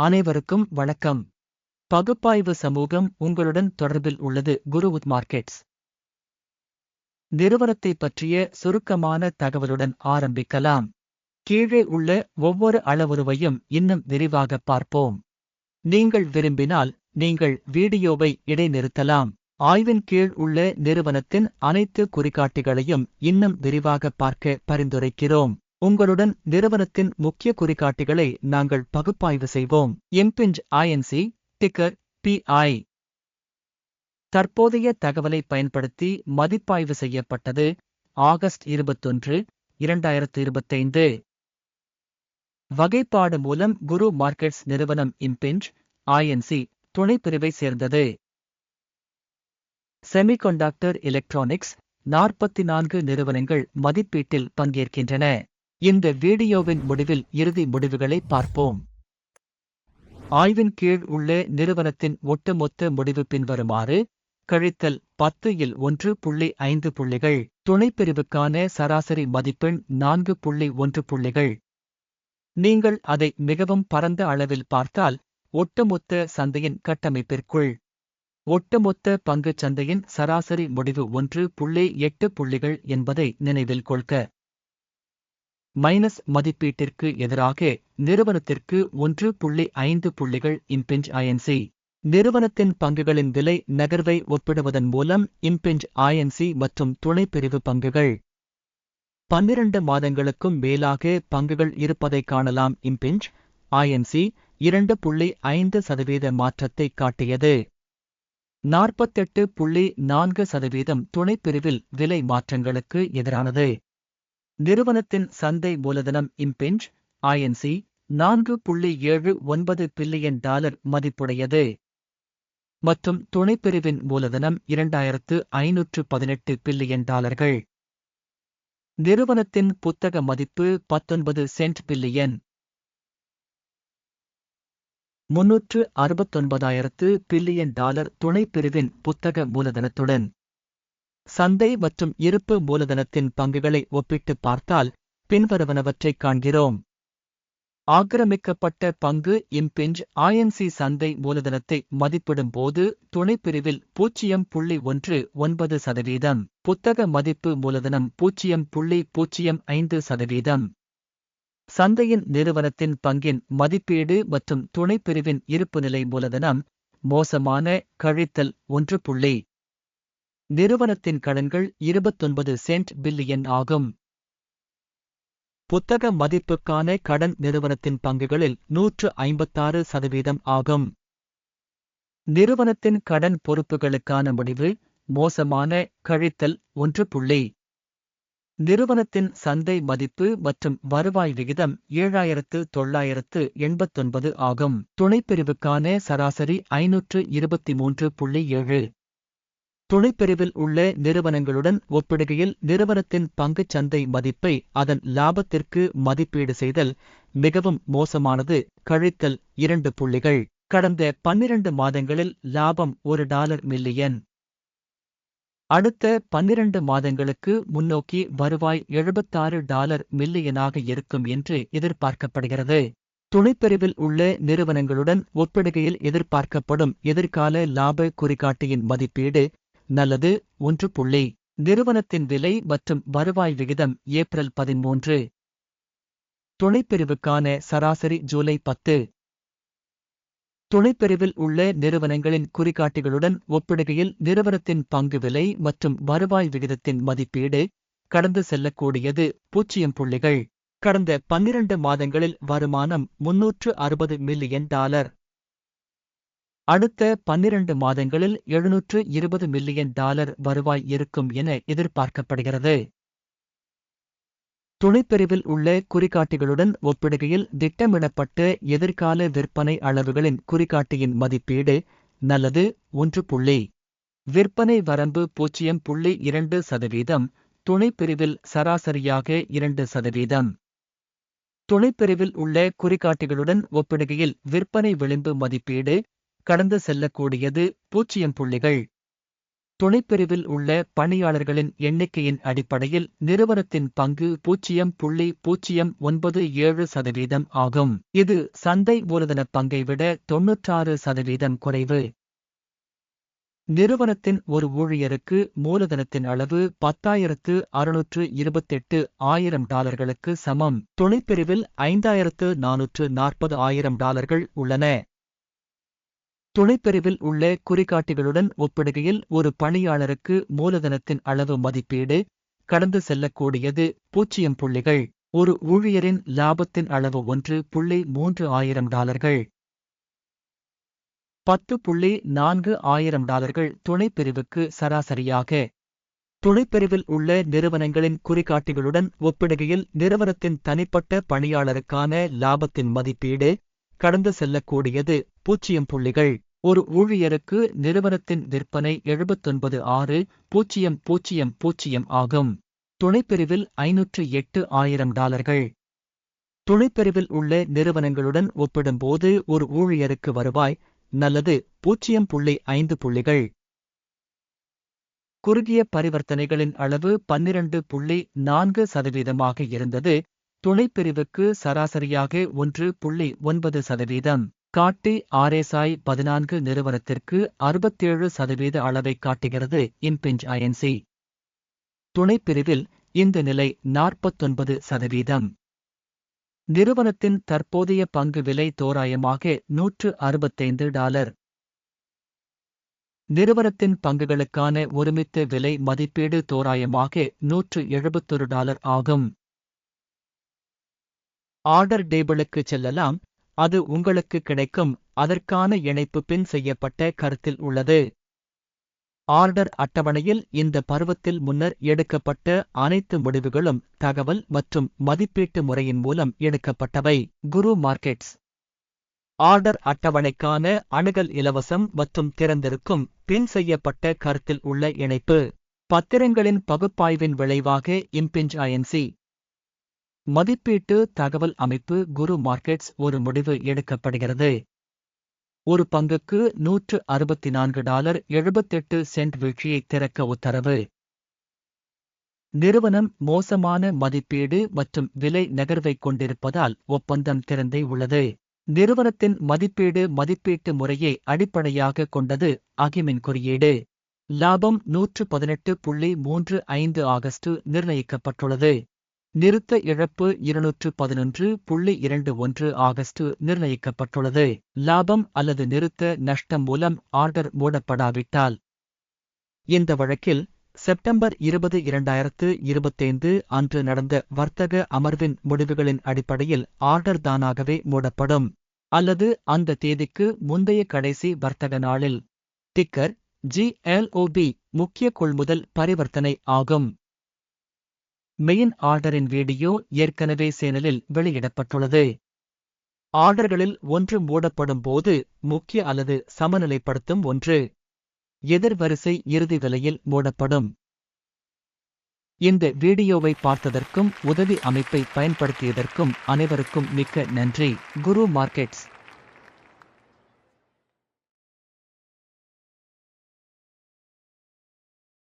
அனைவருக்கும் வணக்கம். பகுப்பாய்வு சமூகம் உங்களுடன் தொடர்பில் உள்ளது குருவுத் மார்க்கெட்ஸ். நிறுவனத்தை பற்றிய சுருக்கமான தகவலுடன் ஆரம்பிக்கலாம். கீழே உள்ள ஒவ்வொரு அளவுருவையும் இன்னும் விரிவாக பார்ப்போம். நீங்கள் விரும்பினால் நீங்கள் வீடியோவை இடைநிறுத்தலாம். ஆய்வின் கீழ் உள்ள நிறுவனத்தின் அனைத்து குறிகாட்டிகளையும் இன்னும் விரிவாக பார்க்க பரிந்துரைக்கிறோம். உங்களுடன் நிறுவனத்தின் முக்கிய குறிகாட்டிகளை நாங்கள் பகுப்பாய்வு செய்வோம். இம்பிஞ்ச் ஐஎன்சி டிக்கர் பிஐ தற்போதைய தகவலை பயன்படுத்தி மதிப்பாய்வு செய்யப்பட்டது ஆகஸ்ட் இருபத்தொன்று இரண்டாயிரத்து இருபத்தைந்து. வகைப்பாடு மூலம் குரு மார்க்கெட்ஸ் நிறுவனம் இம்பிஞ்ச் ஐஎன்சி துணைப்பிரிவை சேர்ந்தது. செமிகண்டாக்டர் எலக்ட்ரானிக்ஸ் நாற்பத்தி நான்கு நிறுவனங்கள் மதிப்பீட்டில் பங்கேற்கின்றன. இந்த வீடியோவின் முடிவில் இறுதி முடிவுகளை பார்ப்போம். ஆய்வின் கீழ் உள்ள நிறுவனத்தின் ஒட்டுமொத்த முடிவு பின்வருமாறு கழித்தல் பத்து இல் ஒன்று புள்ளி ஐந்து புள்ளிகள் துணைப்பிரிவுக்கான சராசரி மதிப்பெண் நான்கு புள்ளி ஒன்று புள்ளிகள். நீங்கள் அதை மிகவும் பரந்த அளவில் பார்த்தால் ஒட்டுமொத்த சந்தையின் கட்டமைப்பிற்குள். ஒட்டுமொத்த பங்குச் சந்தையின் சராசரி முடிவு ஒன்று புள்ளி எட்டு புள்ளிகள் என்பதை நினைவில் கொள்க. மைனஸ் மதிப்பீட்டிற்கு எதிராக நிறுவனத்திற்கு ஒன்று புள்ளி ஐந்து புள்ளிகள் இம்பிஞ்ச் ஐஎன்சி நிறுவனத்தின் பங்குகளின் விலை நகர்வை ஒப்பிடுவதன் மூலம் இம்பிஞ்ச் ஐஎன்சி மற்றும் துணைப்பிரிவு பங்குகள். பன்னிரண்டு மாதங்களுக்கும் மேலாக பங்குகள் இருப்பதை காணலாம். இம்பிஞ்ச் ஐஎன்சி இரண்டு புள்ளி ஐந்து சதவீத மாற்றத்தை காட்டியது. நாற்பத்தெட்டு புள்ளி நான்கு சதவீதம் துணைப்பிரிவில் விலை மாற்றங்களுக்கு எதிரானது. நிறுவனத்தின் சந்தை மூலதனம் இம்பிஞ்ச் ஐஎன்சி நான்கு புள்ளி ஏழு ஒன்பது பில்லியன் டாலர் மதிப்புடையது. மற்றும் துணைப்பிரிவின் மூலதனம் இரண்டாயிரத்து ஐநூற்று பதினெட்டு பில்லியன் டாலர்கள். நிறுவனத்தின் புத்தக மதிப்பு பத்தொன்பது சென்ட் பில்லியன். முன்னூற்று அறுபத்தொன்பதாயிரத்து பில்லியன் டாலர் துணைப்பிரிவின் புத்தக மூலதனத்துடன். சந்தை மற்றும் இருப்பு மூலதனத்தின் பங்குகளை ஒப்பிட்டு பார்த்தால் பின்வருவனவற்றைக் காண்கிறோம். ஆக்கிரமிக்கப்பட்ட பங்கு இம்பிஞ்ச் ஐஎன்சி சந்தை மூலதனத்தை மதிப்பிடும் போது துணைப்பிரிவில் பூஜ்ஜியம் புள்ளி ஒன்று ஒன்பது சதவீதம் புத்தக மதிப்பு மூலதனம் பூஜ்ஜியம் புள்ளி பூஜ்ஜியம் ஐந்து சதவீதம். சந்தையின் நிறுவனத்தின் பங்கின் மதிப்பீடு மற்றும் துணைப்பிரிவின் இருப்புநிலை மூலதனம் மோசமான கழித்தல் ஒன்று புள்ளி. நிறுவனத்தின் கடன்கள் இருபத்தொன்பது சென்ட் பில்லியன் ஆகும். புத்தக மதிப்புக்கான கடன் நிறுவனத்தின் பங்குகளில் நூற்று ஐம்பத்தாறு சதவீதம் ஆகும். நிறுவனத்தின் கடன் பொறுப்புகளுக்கான முடிவு மோசமான கழித்தல் ஒன்று புள்ளி. நிறுவனத்தின் சந்தை மதிப்பு மற்றும் வருவாய் விகிதம் ஏழாயிரத்து தொள்ளாயிரத்து எண்பத்தொன்பது ஆகும். துணைப்பிரிவுக்கான சராசரி ஐநூற்று இருபத்தி மூன்று புள்ளி ஏழு. துணைப்பிரிவில் உள்ள நிறுவனங்களுடன் ஒப்பிடுகையில் நிறுவனத்தின் பங்குச் சந்தை மதிப்பை அதன் லாபத்திற்கு மதிப்பீடு செய்தல் மிகவும் மோசமானது. கழித்தல் இரண்டு புள்ளிகள். கடந்த பன்னிரண்டு மாதங்களில் லாபம் ஒரு டாலர் மில்லியன். அடுத்த பன்னிரண்டு மாதங்களுக்கு முன்னோக்கி வருவாய் எழுபத்தாறு டாலர் மில்லியனாக இருக்கும் என்று எதிர்பார்க்கப்படுகிறது. துணைப்பிரிவில் உள்ள நிறுவனங்களுடன் ஒப்பிடுகையில் எதிர்பார்க்கப்படும் எதிர்கால லாப குறிகாட்டியின் மதிப்பீடு நல்லது ஒன்று புள்ளி. நிறுவனத்தின் விலை மற்றும் வருவாய் விகிதம் ஏப்ரல் பதிமூன்று. துணைப்பிரிவுக்கான சராசரி ஜூலை பத்து. துணைப்பிரிவில் உள்ள நிறுவனங்களின் குறிகாட்டிகளுடன் ஒப்பிடுகையில் நிறுவனத்தின் பங்கு விலை மற்றும் வருவாய் விகிதத்தின் மதிப்பீடு கடந்து செல்லக்கூடியது பூஜ்ஜியம் புள்ளிகள். கடந்த பன்னிரண்டு மாதங்களில் வருமானம் முன்னூற்று அறுபது மில்லியன் டாலர். அடுத்த பன்னிரண்டு மாதங்களில் எழுநூற்று இருபது மில்லியன் டாலர் வருவாய் இருக்கும் என எதிர்பார்க்கப்படுகிறது. துணைப்பிரிவில் உள்ள குறிகாட்டிகளுடன் ஒப்பிடுகையில் திட்டமிடப்பட்ட எதிர்கால விற்பனை அளவுகளின் குறிகாட்டியின் மதிப்பீடு நல்லது ஒன்று புள்ளி. விற்பனை வரம்பு பூஜ்ஜியம் புள்ளி இரண்டு சதவீதம் துணைப்பிரிவில் சராசரியாக இரண்டு சதவீதம். துணைப்பிரிவில் உள்ள குறிகாட்டிகளுடன் ஒப்பிடுகையில் விற்பனை விளிம்பு மதிப்பீடு கடந்து செல்லக்கூடியது பூச்சியம் புள்ளிகள். துணைப்பிரிவில் உள்ள பணியாளர்களின் எண்ணிக்கையின் அடிப்படையில் நிறுவனத்தின் பங்கு பூஜ்ஜியம் புள்ளி பூஜ்ஜியம் ஒன்பது ஏழு சதவீதம் ஆகும். இது சந்தை மூலதன பங்கை விட தொன்னூற்றாறு சதவீதம் குறைவு. நிறுவனத்தின் ஒரு ஊழியருக்கு மூலதனத்தின் அளவு பத்தாயிரத்து அறுநூற்று இருபத்தெட்டு ஆயிரம் டாலர்களுக்கு சமம். துணைப்பிரிவில் ஐந்தாயிரத்து நானூற்று நாற்பது ஆயிரம் டாலர்கள் உள்ளன. துணைப்பிரிவில் உள்ள குறிகாட்டிகளுடன் ஒப்பிடுகையில் ஒரு பணியாளருக்கு மூலதனத்தின் அளவு மதிப்பீடு கடந்து செல்லக்கூடியது பூஜ்ஜியம் புள்ளிகள். ஒரு ஊழியரின் லாபத்தின் அளவு ஒன்று புள்ளி மூன்று ஆயிரம் டாலர்கள். பத்து புள்ளி நான்கு ஆயிரம் டாலர்கள் துணைப்பிரிவுக்கு சராசரியாக. துணைப்பிரிவில் உள்ள நிறுவனங்களின் குறிகாட்டிகளுடன் ஒப்பிடுகையில் நிறுவனத்தின் தனிப்பட்ட பணியாளருக்கான லாபத்தின் மதிப்பீடு கடந்து செல்லக்கூடியது பூஜ்ஜியம் புள்ளிகள். ஒரு ஊழியருக்கு நிறுவனத்தின் விற்பனை எழுபத்தொன்பது ஆறு பூஜ்ஜியம் பூஜ்ஜியம் பூஜ்ஜியம் ஆகும். துணைப்பிரிவில் ஐநூற்று எட்டு ஆயிரம் டாலர்கள். துணைப்பிரிவில் உள்ள நிறுவனங்களுடன் ஒப்பிடும்போது ஒரு ஊழியருக்கு வருவாய் நல்லது பூஜ்ஜியம் புள்ளி ஐந்து புள்ளிகள். குறுகிய பரிவர்த்தனைகளின் அளவு பன்னிரண்டு புள்ளி நான்கு சதவீதமாக இருந்தது. துணைப்பிரிவுக்கு சராசரியாக ஒன்று புள்ளி ஒன்பது சதவீதம். காட்டி ஆர்எஸ்ஐ பதினான்கு நிறுவனத்திற்கு அறுபத்தேழு சதவீத அளவை காட்டுகிறது இம்பிஞ்ச் ஐஎன்சி துணைப்பிரிவில் இந்த நிலை நாற்பத்தொன்பது சதவீதம். நிறுவனத்தின் தற்போதைய பங்கு விலை தோராயமாக நூற்று அறுபத்தைந்து டாலர். நிறுவனத்தின் பங்குகளுக்கான ஒருமித்த விலை மதிப்பீடு தோராயமாக நூற்று எழுபத்தொரு டாலர் ஆகும். ஆர்டர் டேபிளுக்கு செல்லலாம். அது உங்களுக்கு கிடைக்கும். அதற்கான இணைப்பு பின் செய்யப்பட்ட கருத்தில் உள்ளது. ஆர்டர் அட்டவணையில் இந்த பருவத்தில் முன்னர் எடுக்கப்பட்ட அனைத்து முடிவுகளும் தகவல் மற்றும் மதிப்பீட்டு முறையின் மூலம் எடுக்கப்பட்டவை. குரு மார்க்கெட்ஸ். ஆர்டர் அட்டவணைக்கான அணுகல் இலவசம் மற்றும் திறந்திருக்கும் பின் செய்யப்பட்ட கருத்தில் உள்ள இணைப்பு. பத்திரங்களின் பகுப்பாய்வின் விளைவாக இம்பிஞ்ச் ஐஎன்சி மதிப்பீட்டு தகவல் அமைப்பு குரு மார்க்கெட்ஸ் ஒரு முடிவு எடுக்கப்படுகிறது. ஒரு பங்குக்கு நூற்று அறுபத்தி நான்கு டாலர் எழுபத்தெட்டு சென்ட் வீழ்ச்சியை திறக்க உத்தரவு. நிறுவனம் மோசமான மதிப்பீடு மற்றும் விலை நகர்வை கொண்டிருப்பதால் ஒப்பந்தம் திறந்தே உள்ளது. நிறுவனத்தின் மதிப்பீடு மதிப்பீட்டு முறையை அடிப்படையாக கொண்டது அகிமின் குறியீடு. லாபம் நூற்று பதினெட்டு புள்ளி மூன்று ஐந்து ஆகஸ்ட் நிர்ணயிக்கப்பட்டுள்ளது. நிறுத்த இழப்பு இருநூற்று பதினொன்று புள்ளி இரண்டு ஒன்று ஆகஸ்ட் நிர்ணயிக்கப்பட்டுள்ளது. லாபம் அல்லது நிறுத்த நஷ்டம் மூலம் ஆர்டர் மூடப்படாவிட்டால். இந்த வழக்கில் செப்டம்பர் இருபது இரண்டாயிரத்து இருபத்தைந்து அன்று நடந்த வர்த்தக அமர்வின் முடிவுகளின் அடிப்படையில் ஆர்டர் தானாகவே மூடப்படும். அல்லது அந்த தேதிக்கு முந்தைய கடைசி வர்த்தக நாளில். டிக்கர் ஜிஎல்ஓபி முக்கிய கொள்முதல் பரிவர்த்தனை ஆகும். மெயின் ஆர்டரின் வீடியோ ஏற்கனவே சேனலில் வெளியிடப்பட்டுள்ளது. ஆர்டர்களில் ஒன்று மூடப்படும் போது முக்கிய அல்லது சமநிலைப்படுத்தும் ஒன்று. எதிர்வரிசை இறுதி விலையில் மூடப்படும். இந்த வீடியோவை பார்த்ததற்கும் உதவி அமைப்பை பயன்படுத்தியதற்கும் அனைவருக்கும் மிக்க நன்றி. குரு மார்க்கெட்ஸ்.